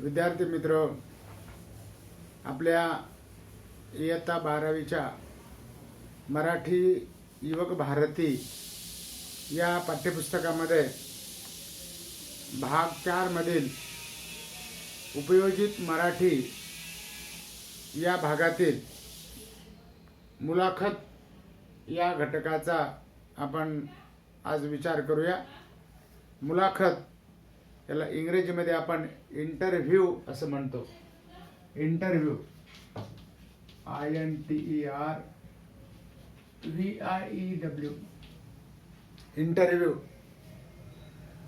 विद्यार्थी मित्र आपल्या इयत्ता बारावीच्या मराठी युवक भारती या पाठ्यपुस्तकामध्ये भाग चारमधील उपयोजित मराठी या भागातील मुलाखत या घटकाचा आपण आज विचार करूया. मुलाखत याला इंग्रजीमध्ये आपण इंटरव्ह्यू असं म्हणतो. Interview I N T E R V I E W interview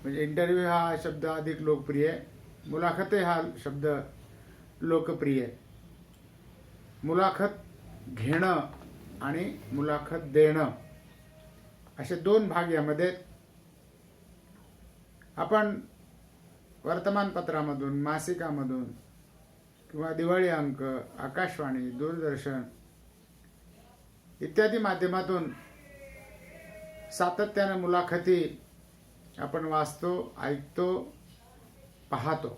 म्हणजे इंटरव्ह्यू हा शब्द अधिक लोकप्रिय आहे. मुलाखत हा शब्द लोकप्रिय आहे. मुलाखत घेणं आणि मुलाखत देणं. असे दोन भाग यामध्ये आपण वर्तमानपत्रामधून मासिकामधून किंवा दिवाळी अंक आकाशवाणी दूरदर्शन इत्यादी माध्यमातून सातत्यानं मुलाखती आपण वाचतो ऐकतो पाहतो.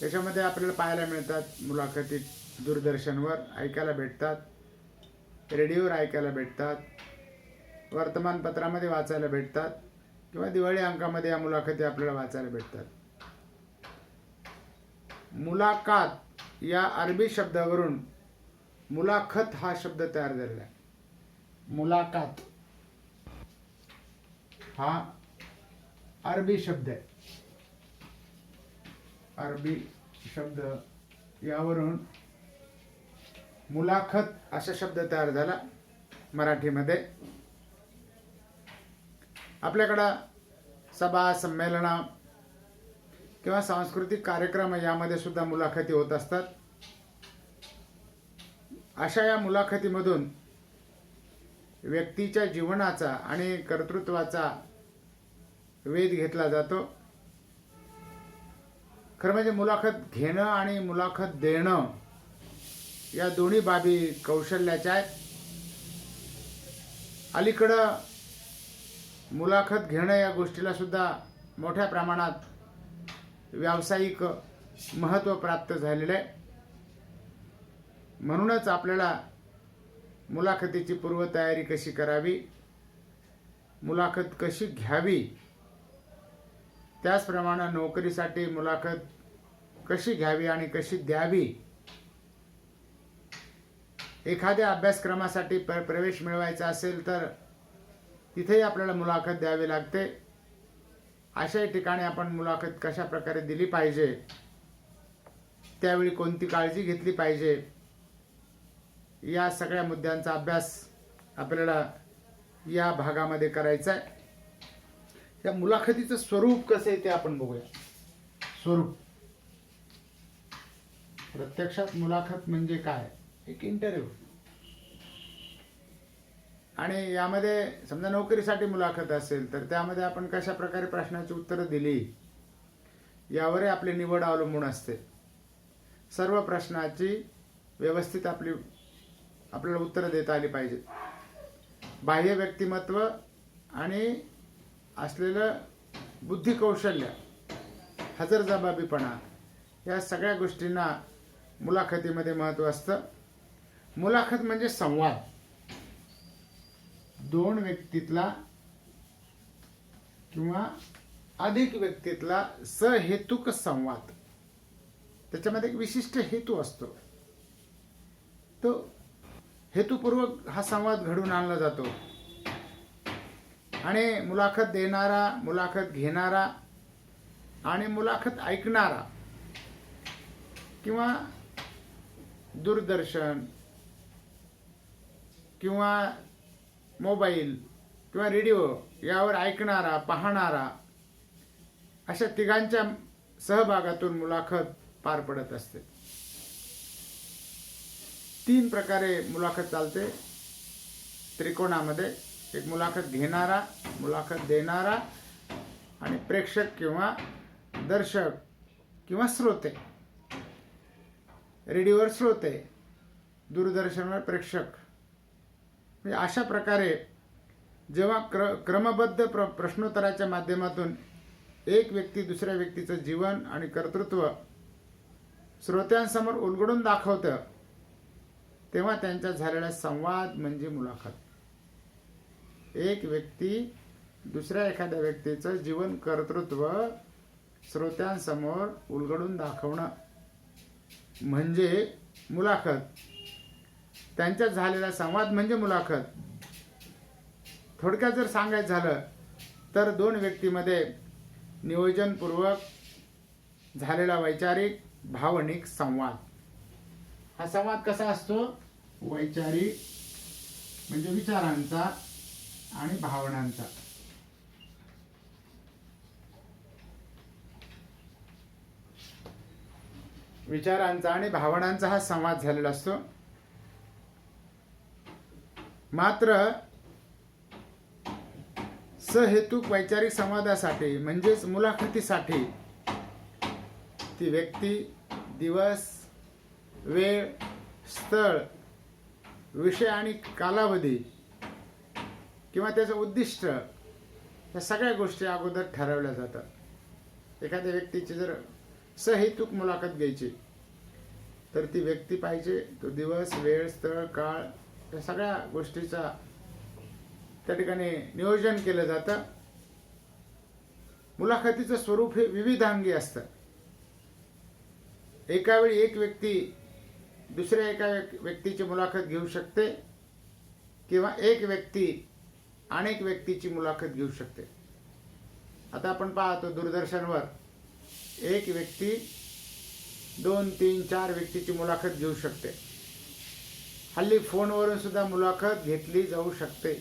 त्याच्यामध्ये आपल्याला पाहायला मिळतात मुलाखती दूरदर्शनवर ऐकायला भेटतात रेडिओवर ऐकायला भेटतात वर्तमानपत्रामध्ये वाचायला भेटतात. किंवा दिवाळी अंकामध्ये या मुलाखती आपल्याला वाचायला भेटतात. मुलाकात या अरबी शब्दावरून मुलाखत हा शब्द तयार झालेला आहे. मुलाकात हा अरबी शब्द आहे. अरबी शब्द यावरून मुलाखत असा शब्द तयार झाला मराठीमध्ये. आपल्याकडं सभा संमेलनं किंवा सांस्कृतिक कार्यक्रम यामध्ये सुद्धा मुलाखती होत असतात. अशा या मुलाखतीमधून व्यक्तीच्या जीवनाचा आणि कर्तृत्वाचा वेध घेतला जातो. खरं म्हणजे मुलाखत घेणं आणि मुलाखत देणं या दोन्ही बाबी कौशल्याच्या आहेत. अलीकडं मुलाखत घेणं या गोष्टीला सुद्धा मोठ्या प्रमाणात व्यावसायिक महत्त्व प्राप्त झालेलं आहे. म्हणूनच आपल्याला मुलाखतीची पूर्वतयारी कशी करावी मुलाखत कशी घ्यावी त्याचप्रमाणे नोकरीसाठी मुलाखत कशी घ्यावी आणि कशी द्यावी एखाद्या अभ्यासक्रमासाठी प्र प्रवेश मिळवायचा असेल तर तिथेही आपल्याला मुलाखत द्यावी लागते. अशाही ठिकाणी आपण मुलाखत कशा प्रकारे दिली पाहिजे? त्यावेळी कोणती काळजी घेतली पाहिजे? या सगळ्या मुद्द्यांचा अभ्यास आपल्याला या भागामध्ये करायचा आहे. या मुलाखतीचं स्वरूप कसं आहे ते आपण बघूया. स्वरूप. प्रत्यक्षात मुलाखत म्हणजे काय? एक इंटरव्ह्यू आणि यामध्ये समजा नोकरीसाठी मुलाखत असेल तर त्यामध्ये आपण कशा प्रकारे प्रश्नाची उत्तरं दिली यावरही आपली निवड अवलंबून असते. सर्व प्रश्नाची व्यवस्थित आपली आपल्याला उत्तरं देता आली पाहिजेत. बाह्य व्यक्तिमत्व आणि असलेलं बुद्धिकौशल्य हजरजबाबीपणा या सगळ्या गोष्टींना मुलाखतीमध्ये महत्त्व असतं. मुलाखत म्हणजे संवाद. दोन व्यक्तीतला किंवा अधिक व्यक्तीतला सहेतुक संवाद. त्याच्यामध्ये एक विशिष्ट हेतू असतो. तो हेतुपूर्वक हा संवाद घडून आणला जातो. आणि मुलाखत देणारा मुलाखत घेणारा आणि मुलाखत ऐकणारा किंवा दूरदर्शन किंवा मोबाईल किंवा रेडिओ यावर ऐकणारा पाहणारा अशा तिघांच्या सहभागातून मुलाखत पार पडत असते. तीन प्रकारे मुलाखत चालते. त्रिकोणामध्ये एक मुलाखत घेणारा मुलाखत देणारा आणि प्रेक्षक किंवा दर्शक किंवा श्रोते रेडिओवर श्रोते दूरदर्शनवर प्रेक्षक. म्हणजे अशा प्रकारे जेव्हा क्र क्रमबद्ध प्र प्रश्नोत्तराच्या माध्यमातून एक व्यक्ती दुसऱ्या व्यक्तीचं जीवन आणि कर्तृत्व श्रोत्यांसमोर उलगडून दाखवतं तेव्हा त्यांच्या झालेला संवाद म्हणजे मुलाखत. एक व्यक्ती दुसऱ्या एखाद्या व्यक्तीचं जीवन कर्तृत्व श्रोत्यांसमोर उलगडून दाखवणं म्हणजे मुलाखत. त्यांच्यात झालेला संवाद म्हणजे मुलाखत. थोडक्यात जर सांगायचं झालं तर दोन व्यक्तीमध्ये नियोजनपूर्वक झालेला वैचारिक भावनिक संवाद. हा संवाद कसा असतो? वैचारिक म्हणजे विचारांचा आणि भावनांचा. विचारांचा आणि भावनांचा हा संवाद झालेला असतो. मात्र सहेतुक वैचारिक संवादासाठी म्हणजेच मुलाखतीसाठी ती व्यक्ती दिवस वेळ स्थळ विषय आणि कालावधी किंवा त्याचं उद्दिष्ट या सगळ्या गोष्टी अगोदर ठरवल्या जातात. एखाद्या व्यक्तीची जर सहेतुक मुलाखत घ्यायची तर ती व्यक्ती पाहिजे तो दिवस वेळ स्थळ काळ या सगळ्या गोष्टीचा त्या ठिकाणी नियोजन केलं जातं. मुलाखतीचं स्वरूप हे विविधांगी असतं. एका वेळी एक व्यक्ती दुसऱ्या एका व्यक्तीची मुलाखत घेऊ शकते किंवा एक व्यक्ती अनेक व्यक्तीची मुलाखत घेऊ शकते. आता आपण पाहतो दूरदर्शनवर एक व्यक्ती दोन तीन चार व्यक्तीची मुलाखत घेऊ शकते. हल्ली फोनवरून सुद्धा मुलाखत घेतली जाऊ शकते.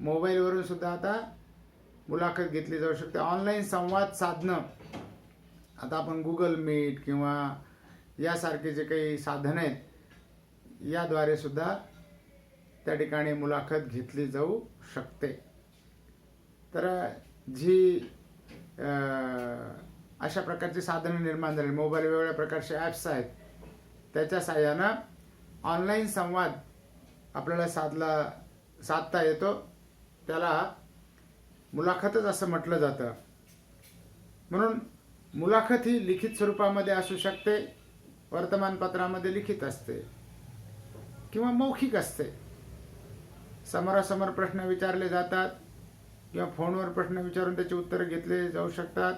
मोबाईलवरून सुद्धा आता मुलाखत घेतली जाऊ शकते. ऑनलाईन संवाद साधणं. आता आपण गुगल मीट किंवा यासारखे जे काही साधनं आहेत याद्वारे सुद्धा त्या ठिकाणी मुलाखत घेतली जाऊ शकते. तर जी अशा प्रकारची साधनं निर्माण झाली. मोबाईल वेगवेगळ्या प्रकारचे ॲप्स आहेत. त्याच्या साह्यानं ऑनलाईन संवाद आपल्याला साधला साधता येतो. त्याला मुलाखतच असं म्हटलं जातं. म्हणून मुलाखत ही लिखित स्वरूपामध्ये असू शकते वर्तमानपत्रामध्ये लिखित असते किंवा मौखिक असते. समोरासमोर प्रश्न विचारले जातात किंवा फोनवर प्रश्न विचारून त्याची उत्तरं घेतले जाऊ शकतात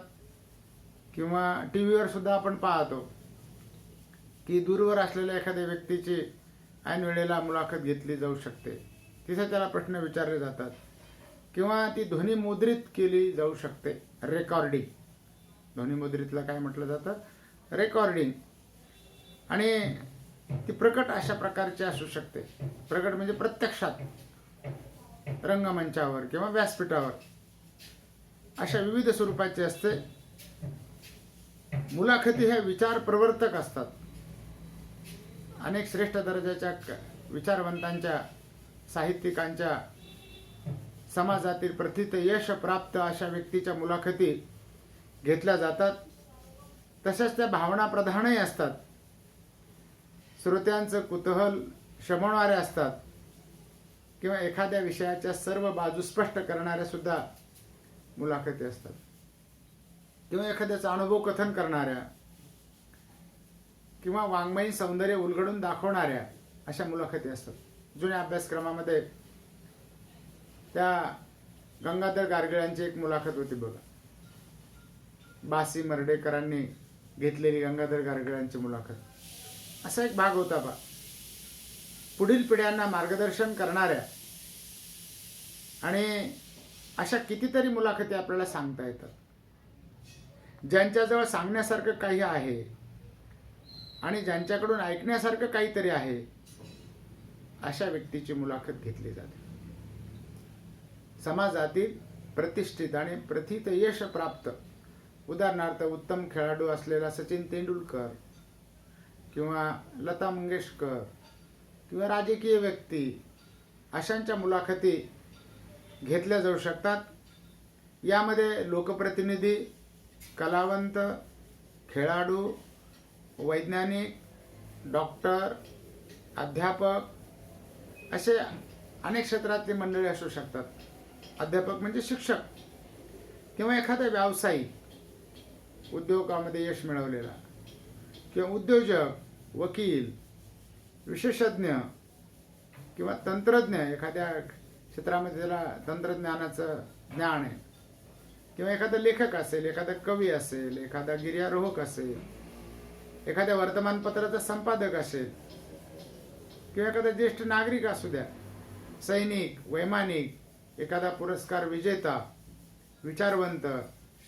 किंवा टी व्हीवर सुद्धा आपण पाहतो. की दूरवर असलेल्या एखाद्या व्यक्तीची ऐन वेळेला मुलाखत घेतली जाऊ शकते. तिथे त्याला प्रश्न विचारले जातात. किंवा ती ध्वनिमुद्रित केली जाऊ शकते. रेकॉर्डिंग ध्वनिमुद्रितला काय म्हटलं जातं? रेकॉर्डिंग आणि ती प्रकट अशा प्रकारची असू शकते. प्रकट म्हणजे प्रत्यक्षात. रंगमंचावर किंवा व्यासपीठावर. अशा विविध स्वरूपाची असते. मुलाखती ह्या विचार प्रवर्तक असतात. अनेक श्रेष्ठ दर्जाच्या क- विचारवंतांच्या साहित्यिकांच्या समाजातील प्रथित यश प्राप्त अशा व्यक्तीच्या मुलाखती घेतल्या जातात. तशाच त्या भावनाप्रधानही असतात. श्रोत्यांचं कुतूहल शमवणारे असतात. किंवा एखाद्या विषयाच्या सर्व बाजू स्पष्ट करणाऱ्या सुद्धा मुलाखती असतात. किंवा एखाद्याचा अनुभव कथन करणाऱ्या किंवा वाङ्मयीन सौंदर्य उलगडून दाखवणाऱ्या अशा मुलाखती असतात. जुन्या अभ्यासक्रमामध्ये त्या गंगाधर गारगिळांची एक मुलाखत होती बघा. बासी मर्डेकरांनी घेतलेली गंगाधर गारगिळांची मुलाखत. असा एक भाग होता बा. पुढील पिढ्यांना मार्गदर्शन करणाऱ्या आणि अशा कितीतरी मुलाखती आपल्याला सांगता येतात. ज्यांच्याजवळ सांगण्यासारखं काही आहे आणि ज्यांच्याकडून ऐकण्यासारखं काहीतरी आहे अशा व्यक्तीची मुलाखत घेतली जाते. समाजातील प्रतिष्ठित आणि प्रथित यश प्राप्त उदाहरणार्थ उत्तम खेळाडू असलेला सचिन तेंडुलकर किंवा लता मंगेशकर किंवा राजकीय व्यक्ती अशांच्या मुलाखती घेतल्या जाऊ शकतात. यामध्ये लोकप्रतिनिधी कलावंत खेळाडू वैज्ञानिक डॉक्टर अध्यापक असे अनेक क्षेत्रातली मंडळी असू शकतात. अध्यापक म्हणजे शिक्षक किंवा एखादा व्यावसायिक उद्योगामध्ये यश मिळवलेला किंवा उद्योजक वकील विशेषज्ञ किंवा तंत्रज्ञ एखाद्या क्षेत्रामध्ये त्याला तंत्रज्ञानाचं ज्ञान आहे. किंवा एखादा लेखक असेल एखादा कवी असेल एखादा गिर्यारोहक असेल एखाद्या वर्तमानपत्राचा संपादक असेल किंवा एखादा ज्येष्ठ नागरिक असू द्या सैनिक वैमानिक एखादा पुरस्कार विजेता विचारवंत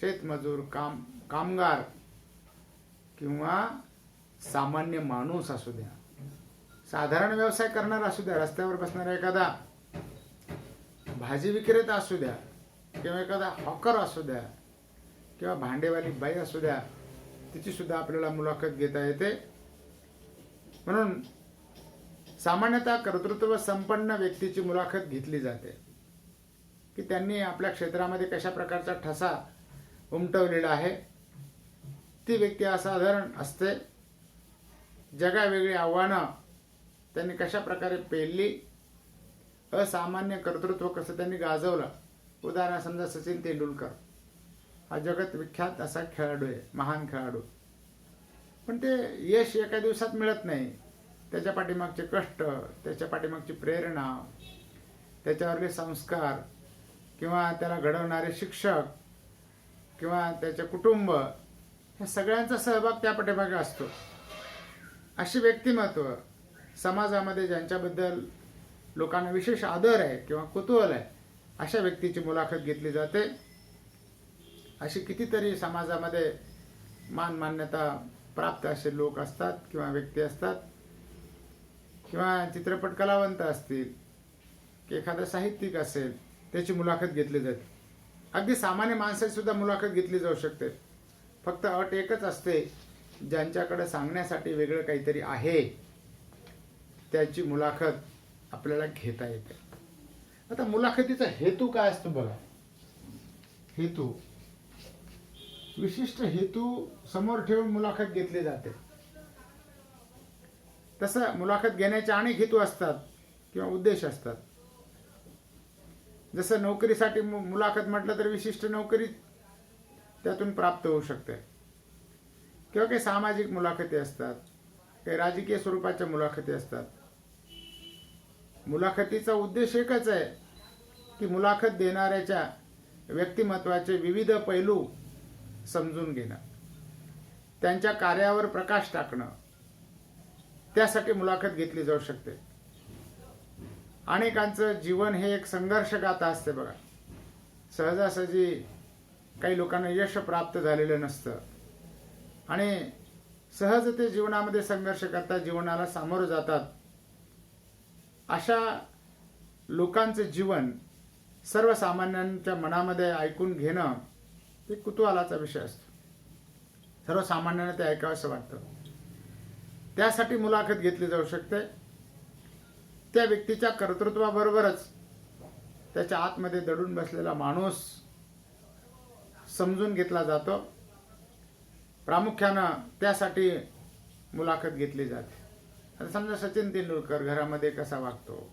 शेतमजूर काम कामगार किंवा सामान्य माणूस असू द्या साधारण व्यवसाय करणारा असू द्या रस्त्यावर बसणारा एखादा भाजी विक्रेता असू द्या किंवा एखादा हॉकर असू द्या किंवा भांडेवाली बाई असू द्या तिची सुद्धा आपल्याला मुलाखत घेता येते. म्हणून सामान्यतः कर्तृत्व संपन्न व्यक्तीची मुलाखत घेतली जाते. की त्यांनी आपल्या क्षेत्रामध्ये कशा प्रकारचा ठसा उमटवलेला आहे. ती व्यक्ती असाधारण असते. जगावेगळी आव्हानं त्यांनी कशा प्रकारे पेलली. असामान्य कर्तृत्व कसं त्यांनी गाजवलं. उदाहरण समजा सचिन तेंडुलकर. हा जगत विख्यात असा खेळाडू आहे महान खेळाडू. पण ते यश एका दिवसात मिळत नाही. त्याच्या पाठीमागचे कष्ट त्याच्या पाठीमागची प्रेरणा त्याच्यावरले संस्कार किंवा त्याला घडवणारे शिक्षक किंवा त्याचे कुटुंब ह्या सगळ्यांचा सहभाग त्या पाठीमागे असतो. अशी व्यक्तिमत्व समाजामध्ये ज्यांच्याबद्दल लोकांना विशेष आदर आहे किंवा कुतूहल आहे अशा व्यक्तीची मुलाखत घेतली जाते. अशी कितीतरी समाजामध्ये मान मान्यता प्राप्त असे लोक असतात किंवा व्यक्ती असतात किंवा चित्रपट कलावंत असतील की एखादा साहित्यिक असेल त्याची मुलाखत घेतली जाते अगदी सामान्य माणसाची सुद्धा मुलाखत घेतली जाऊ शकते. फक्त अट एकच असते ज्यांच्याकडे सांगण्यासाठी वेगळं काहीतरी आहे त्याची मुलाखत आपल्याला घेता येते. आता मुलाखतीचा हेतू काय असतो बघा. हेतू विशिष्ट हेतू समोर ठेवून मुलाखत घेतली जाते. तसं मुलाखत घेण्याचे अनेक हेतू असतात किंवा उद्देश असतात. जसं नोकरीसाठी मु- मुलाखत म्हटलं तर विशिष्ट नोकरी त्यातून प्राप्त होऊ शकते. किंवा काही सामाजिक मुलाखती असतात काही राजकीय स्वरूपाच्या मुलाखती असतात. मुलाखतीचा उद्देश एकच आहे की मुलाखत देणाऱ्याच्या व्यक्तिमत्वाचे विविध पैलू समजून घेणं. त्यांच्या कार्यावर प्रकाश टाकणं. त्यासाठी मुलाखत घेतली जाऊ शकते. अनेकांचं जीवन हे एक संघर्ष गाथा असते बघा. सहजासहजी काही लोकांना यश प्राप्त झालेलं नसतं. आणि सहज ते जीवनामध्ये संघर्ष करतात जीवनाला सामोरं जातात. अशा लोकांचं जीवन सर्वसामान्यांच्या मनामध्ये ऐकून घेणं हे कुतूहलाचा विषय असतो. सर्वसामान्यांना ते ऐकावंसं वाटतं. त्यासाठी मुलाखत घेतली जाऊ शकते. त्या व्यक्तीच्या कर्तृत्वाबरोबरच त्याच्या आतमध्ये दडून बसलेला माणूस समजून घेतला जातो. प्रामुख्यानं त्यासाठी मुलाखत घेतली जाते. आता समजा सचिन तेंडुलकर घरामध्ये कसा वागतो?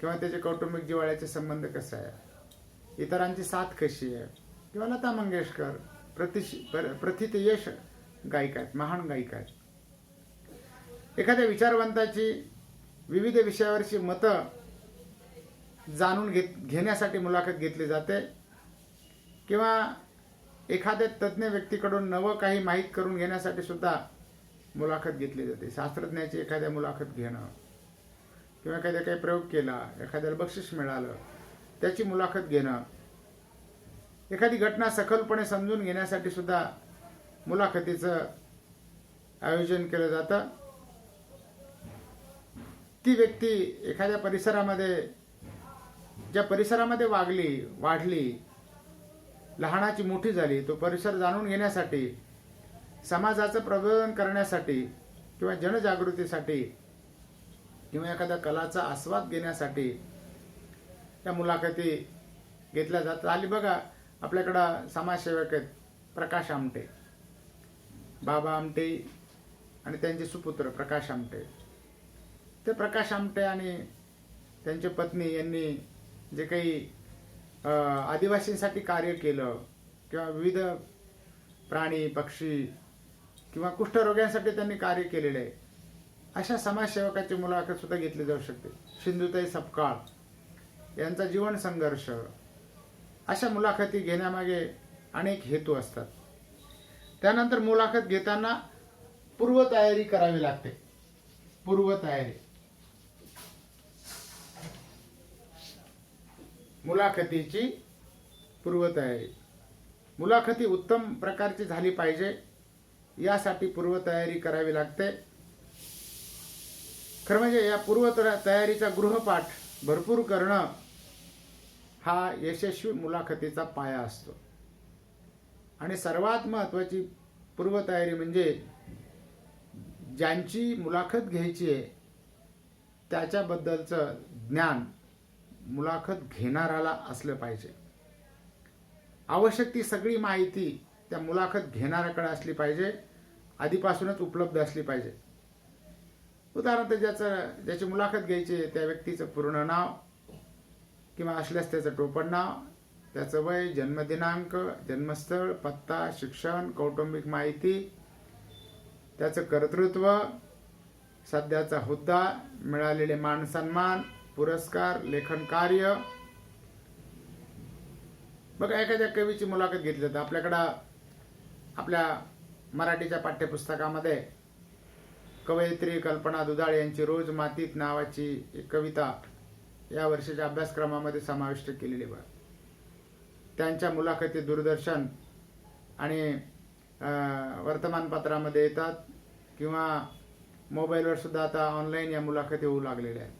किंवा त्याचे कौटुंबिक जिवाळ्याचे संबंध कसा आहे इतरांची साथ कशी आहे? किंवा लता मंगेशकर प्रतिश पर- प्रथित यश गायिका आहेत महान गायिका आहेत. एखाद्या विचारवंताची विविध विषयावरची मतं जाणून घेत घेण्यासाठी मुलाखत घेतली जाते किंवा एखाद्या तज्ज्ञ व्यक्तीकडून नवं काही माहीत करून घेण्यासाठी सुद्धा मुलाखत घेतली जाते. शास्त्रज्ञाची एखाद्या मुलाखत घेणं किंवा एखाद्या काही प्रयोग केला एखाद्याला बक्षीस मिळालं त्याची मुलाखत घेणं एखादी घटना सखलपणे समजून घेण्यासाठी सुद्धा मुलाखतीचं आयोजन केलं जातं. ती व्यक्ती एखाद्या परिसरामध्ये ज्या परिसरामध्ये वागली वाढली लहानाची मोठी झाली तो परिसर जाणून घेण्यासाठी समाजाचं प्रबोधन करण्यासाठी किंवा जनजागृतीसाठी किंवा एखाद्या कलाचा आस्वाद घेण्यासाठी त्या मुलाखती घेतल्या जातात. आली बघा आपल्याकडं समाजसेवक आहेत प्रकाश आमटे. बाबा आमटे आणि त्यांचे सुपुत्र प्रकाश आमटे. ते प्रकाश आमटे आणि त्यांची पत्नी यांनी जे काही आदिवासींसाठी कार्य केलं किंवा विविध प्राणी पक्षी किंवा कुष्ठरोग्यांसाठी त्यांनी कार्य केलेले आहे अशा समाजसेवकाची मुलाखत सुद्धा घेतली जाऊ शकते. सिंधुताई सपकाळ यांचा जीवन संघर्ष अशा मुलाखती घेण्यामागे अनेक हेतू असतात. त्यानंतर मुलाखत घेताना पूर्वतयारी करावी लागते. पूर्वतयारी. मुलाखतीची पूर्वतयारी. मुलाखती उत्तम प्रकारची झाली पाहिजे यासाठी पूर्वतयारी करावी लागते. खरं म्हणजे या पूर्व तयारीचा गृहपाठ भरपूर करणं हा यशस्वी मुलाखतीचा पाया असतो. आणि सर्वात महत्त्वाची पूर्वतयारी म्हणजे ज्यांची मुलाखत घ्यायची आहे त्याच्याबद्दलचं ज्ञान मुलाखत घेणाराला असलं पाहिजे. आवश्यक ती सगळी माहिती त्या मुलाखत घेणाऱ्याकडे असली पाहिजे आधीपासूनच उपलब्ध असली पाहिजे. उदाहरणार्थ ज्याचं ज्याची मुलाखत घ्यायची आहे त्या व्यक्तीचं पूर्ण नाव किंवा असल्यास त्याचं टोपण नाव त्याचं वय जन्मदिनांक जन्मस्थळ पत्ता शिक्षण कौटुंबिक माहिती त्याचं कर्तृत्व सध्याचा हुद्दा मिळालेले मानसन्मान पुरस्कार लेखन कार्य. बघा एखाद्या कवीची मुलाखत घेतली जाते. आपल्याकडं आपल्या मराठीच्या पाठ्यपुस्तकामध्ये कवयित्री कल्पना दुधाळे यांची रोज मातीत नावाची एक कविता या वर्षाच्या अभ्यासक्रमामध्ये समाविष्ट केलेले बघा त्यांच्या मुलाखती दूरदर्शन आणि वर्तमानपत्रामध्ये येतात किंवा मोबाईलवर सुद्धा आता ऑनलाईन या मुलाखती होऊ लागलेल्या आहेत.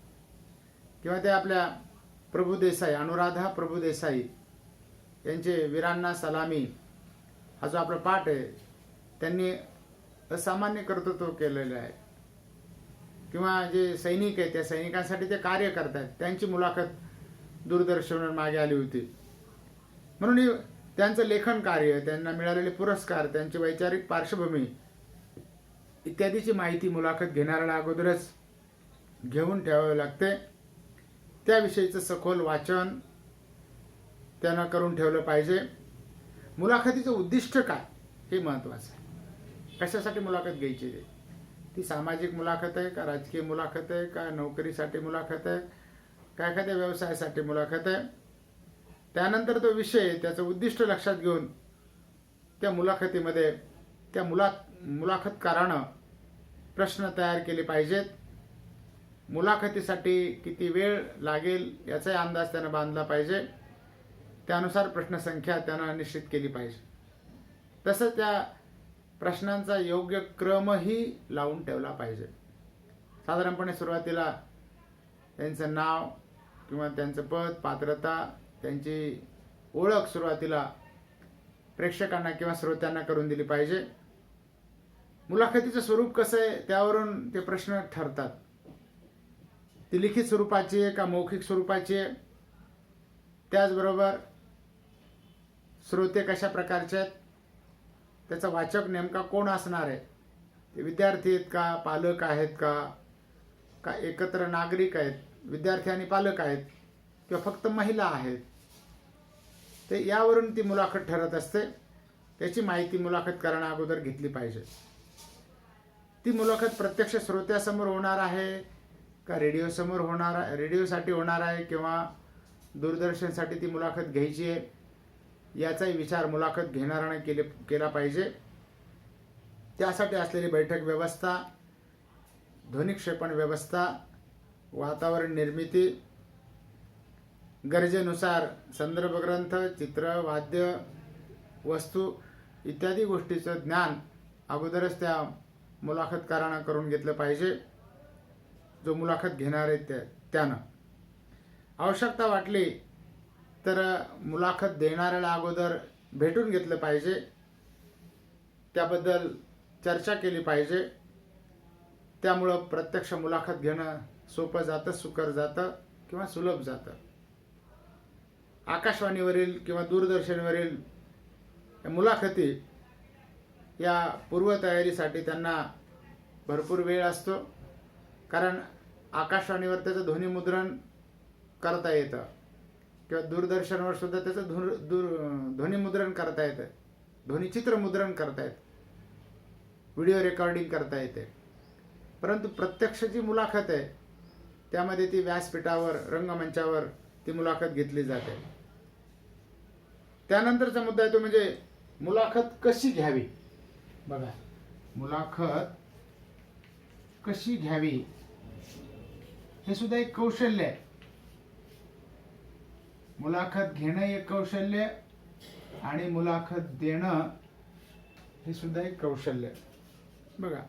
किंवा ते आपल्या प्रभुदेसाई अनुराधा प्रभुदेसाई यांचे वीरांना सलामी हा जो आपला पाठ आहे त्यांनी असामान्य कर्तृत्व केलेलं आहे. किंवा जे सैनिक आहेत त्या सैनिकांसाठी ते कार्य करतात. त्यांची मुलाखत दूरदर्शनवर मागे आली होती. म्हणून त्यांचं लेखन कार्य त्यांना मिळालेले पुरस्कार त्यांची वैचारिक पार्श्वभूमी इत्यादीची माहिती मुलाखत घेणाऱ्याला अगोदरच घेऊन ठेवावे लागते. त्याविषयीचं सखोल वाचन त्यांना करून ठेवलं पाहिजे. मुलाखतीचं उद्दिष्ट काय हे महत्त्वाचं आहे. कशासाठी मुलाखत घ्यायची आहे? ती सामाजिक मुलाखत आहे का राजकीय मुलाखत आहे का नोकरीसाठी मुलाखत आहे का एखाद्या व्यवसायासाठी मुलाखत आहे. त्यानंतर तो विषय त्याचं उद्दिष्ट लक्षात घेऊन त्या मुलाखतीमध्ये त्या मुला मुलाखतकारानं प्रश्न तयार केले पाहिजेत. मुलाखतीसाठी किती वेळ लागेल याचाही अंदाज त्यानं बांधला पाहिजे. त्यानुसार प्रश्नसंख्या त्यानं निश्चित केली पाहिजे. तसंच त्या प्रश्नांचा योग्य क्रमही लावून ठेवला पाहिजे. साधारणपणे सुरुवातीला त्यांचं नाव किंवा त्यांचं पद पात्रता त्यांची ओळख सुरुवातीला प्रेक्षकांना किंवा श्रोत्यांना करून दिली पाहिजे. मुलाखतीचं स्वरूप कसं आहे त्यावरून ते प्रश्न ठरतात. ती लिखित स्वरूपाची आहे का मौखिक स्वरूपाची आहे? त्याचबरोबर श्रोते कशा प्रकारचे आहेत? त्याचा वाचक नेमका कोण असणार आहे? ते विद्यार्थी आहेत का? पालक आहेत का? का एकत्र नागरिक आहेत? विद्यार्थी आणि पालक आहेत? किंवा फक्त महिला आहेत? ते यावरून ती मुलाखत ठरत असते. त्याची माहिती मुलाखत करणं अगोदर घेतली पाहिजे. ती मुलाखत प्रत्यक्ष श्रोत्यासमोर होणार आहे का रेडिओसमोर होणार आहे? रेडिओसाठी होणार आहे किंवा दूरदर्शनसाठी ती मुलाखत घ्यायची आहे? याचाही विचार मुलाखत घेणाऱ्याने केले केला पाहिजे. त्यासाठी असलेली बैठक व्यवस्था ध्वनिक्षेपण व्यवस्था वातावरण निर्मिती गरजेनुसार संदर्भ ग्रंथ चित्र वाद्य वस्तू इत्यादी गोष्टीचं ज्ञान अगोदरच त्या मुलाखतकारानं करून घेतलं पाहिजे. जो मुलाखत घेणार आहे त्या त्यानं. आवश्यकता वाटली तर मुलाखत देणाऱ्याला अगोदर भेटून घेतलं पाहिजे. त्याबद्दल चर्चा केली पाहिजे. त्यामुळं प्रत्यक्ष मुलाखत घेणं सोपं जातं सुकर जातं किंवा सुलभ जातं. आकाशवाणीवरील किंवा दूरदर्शनवरील मुलाखती या पूर्वतयारीसाठी त्यांना भरपूर वेळ असतो. कारण आकाशवाणीवर त्याचं ध्वनिमुद्रण करता येतं. किंवा दूरदर्शनवर सुद्धा त्याचं धुन दूर ध्वनिमुद्रण करता येतं. ध्वनिचित्र मुद्रण करता येतं. व्हिडिओ रेकॉर्डिंग करता येते. परंतु प्रत्यक्ष जी मुलाखत आहे त्यामध्ये ती व्यासपीठावर रंगमंचावर ती मुलाखत घेतली जाते. त्यानंतरचा मुद्दा आहे तो म्हणजे मुलाखत कशी घ्यावी? बघा. मुलाखत कशी घ्यावी? हे सुद्धा एक कौशल्य आहे. मुलाखत घेणं एक कौशल्य आणि मुलाखत देणं हे सुद्धा एक कौशल्य. बघा.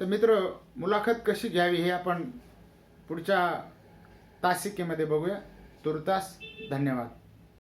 तर मित्र मुलाखत कशी घ्यावी हे आपण पुढच्या तासिकेमध्ये बघूया. तुर्तास धन्यवाद.